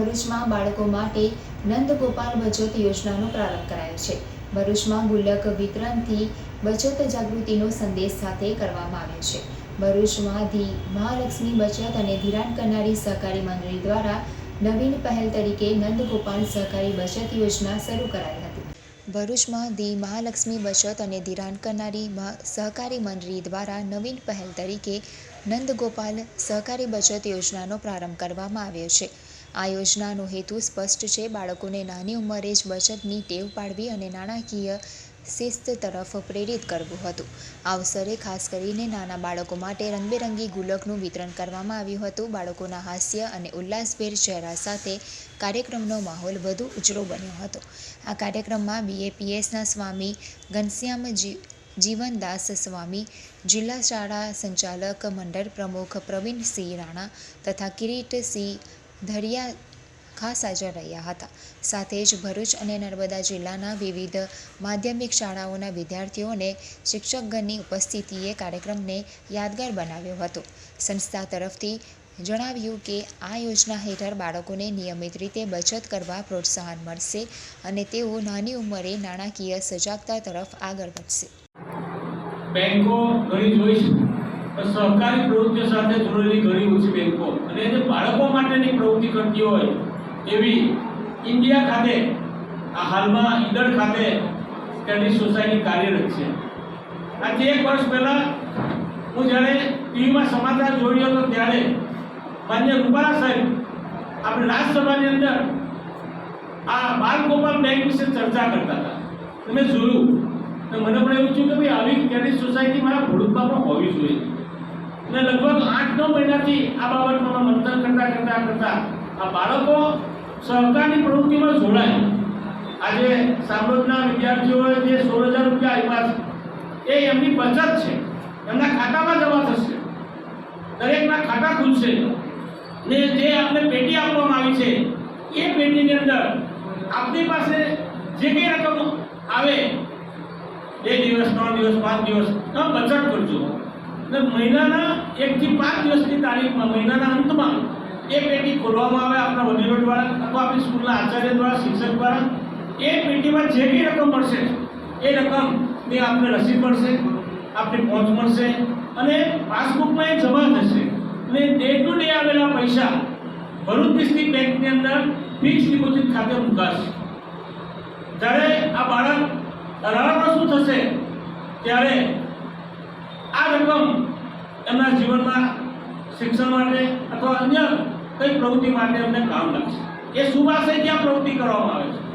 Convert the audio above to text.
ભરૂચમાં બાળકો માટે નંદગોપાલ બચત યોજનાનો પ્રારંભ કરાયો છે. ભરૂચમાં ગુલ્લક વિતરણથી બચત જાગૃતિનો સંદેશ સાથે કરવામાં આવ્યો છે. ભરૂચમાં ધી મહાલક્ષ્મી બચત અને ધિરાણ કરનારી સહકારી મંડળી દ્વારા નવીન પહેલ તરીકે નંદગોપાલ સહકારી બચત યોજના શરૂ કરાઈ હતી. ભરૂચમાં ધી મહાલક્ષ્મી બચત અને ધિરાણ કરનારી સહકારી મંડળી દ્વારા નવીન પહેલ તરીકે નંદગોપાલ સહકારી બચત યોજનાનો પ્રારંભ કરવામાં આવ્યો છે. આ યોજનાનો હેતુ સ્પષ્ટ છે. બાળકોને નાની ઉંમરે જ બચતની ટેવ પાડવી અને નાણાકીય શિસ્ત તરફ પ્રેરિત કરવું હતું. અવસરે ખાસ કરીને નાના બાળકો માટે રંગબેરંગી ગુલકનું વિતરણ કરવામાં આવ્યું હતું. બાળકોના હાસ્ય અને ઉલ્લાસભેર ચહેરા સાથે કાર્યક્રમનો માહોલ વધુ ઉજળો બન્યો હતો. આ કાર્યક્રમમાં બીએપીએસના સ્વામી ઘનશ્યામ જી, જીવનદાસ સ્વામી, જિલ્લા શાળા સંચાલક, મંડળ પ્રમુખ પ્રવીણસિંહ રાણા તથા કિરીટસિંહ ધરિયા ખાસ હાજર રહ્યા હતા. સાથે જ ભરૂચ અને નર્મદા જિલ્લાના વિવિધ માધ્યમિક શાળાઓના વિદ્યાર્થીઓને શિક્ષકગણની ઉપસ્થિતિએ કાર્યક્રમને યાદગાર બનાવ્યો હતો. સંસ્થા તરફથી જણાવ્યું કે, આ યોજના હેઠળ બાળકોને નિયમિત રીતે બચત કરવા પ્રોત્સાહન મળશે અને તેઓ નાની ઉંમરે નાણાકીય સજાગતા તરફ આગળ વધશે. બેંકો ઘણી જોઈ છે. પણ સહકારી પ્રવૃત્તિઓ સાથે જોડેલી ઘણી ઓછી બેંકો. અને જે બાળકો માટેની પ્રવૃત્તિ કરતી હોય એવી ઇન્ડિયા ખાતે, આ હાલમાં ઈડર ખાતે સ્ટડી સોસાયટી કાર્યરત છે. આજે એક વર્ષ પહેલાં હું જ્યારે ટીવીમાં સમાચાર જોઈ હતો ત્યારે માન્ય રૂપાલા સાહેબ આપણે રાજ્યસભાની અંદર આ બાલગોપાલ બેંક વિશે ચર્ચા કરતા હતા. તમે જોયું. તો મને પણ એવું થયું કે ભાઈ આવી ક્રેડિટ સોસાયટી મારા ભરૂચમાં પણ હોવી જોઈએ. અને લગભગ આઠ નવ મહિનાથી આ બાબતમાં મંથન કરતા કરતા કરતા આ બાળકો સહકારની પ્રવૃત્તિમાં જોડાય. આજે સાંભળના વિદ્યાર્થીઓએ જે સોળ હજાર રૂપિયા આપ્યા છે, એ એમની બચત છે. એમના ખાતામાં જમા થશે. દરેકના ખાતા ખુલશે. ને જે આપણે પેટી આપવામાં આવી છે, એ પેટીની અંદર આપની પાસે જે કંઈ રકમ આવે, બે દિવસ, ત્રણ દિવસ, પાંચ દિવસ બચત કરજો. ને મહિનાના એકથી પાંચ દિવસની તારીખમાં, મહિનાના અંતમાં એ પેટી ખોલવામાં આવે આપણા વડીલો દ્વારા અથવા આપણી સ્કૂલના આચાર્ય દ્વારા, શિક્ષક દ્વારા. એ પેટીમાં જે બી રકમ મળશે, એ રકમની આપને રસીદ મળશે, આપને પહોંચ મળશે અને પાસબુકમાં એ જમા થશે. અને ડે ટુ ડે આવેલા પૈસા ભરૂચ ડિસ્ટ્રિક્ટ બેંકની અંદર ફિક્સ ડિપોઝિટ ખાતે મુકાશે. જ્યારે આ બાળક રડવાનું શું થશે? ત્યારે આ રકમ એમના જીવનમાં શિક્ષણ માટે અથવા અન્ય કઈ પ્રવૃત્તિ માટે એમને કામ લાગશે? એ શુભાશયથી ક્યાં પ્રવૃત્તિ કરવામાં આવે છે?